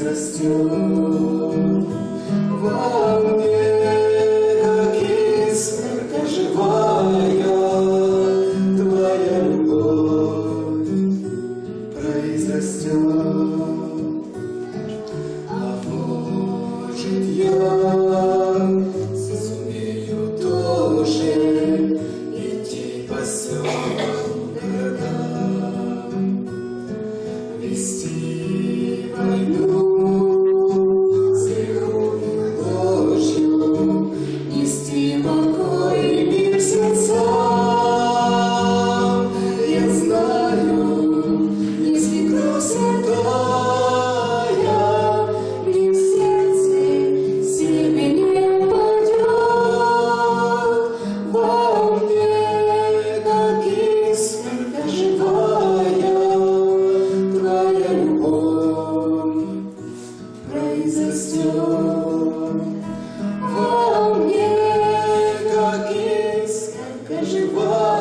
произрастет во мне, как живая, твоя любовь произрастет. А может я сумею тоже идти по селам городам, вести искорка живая,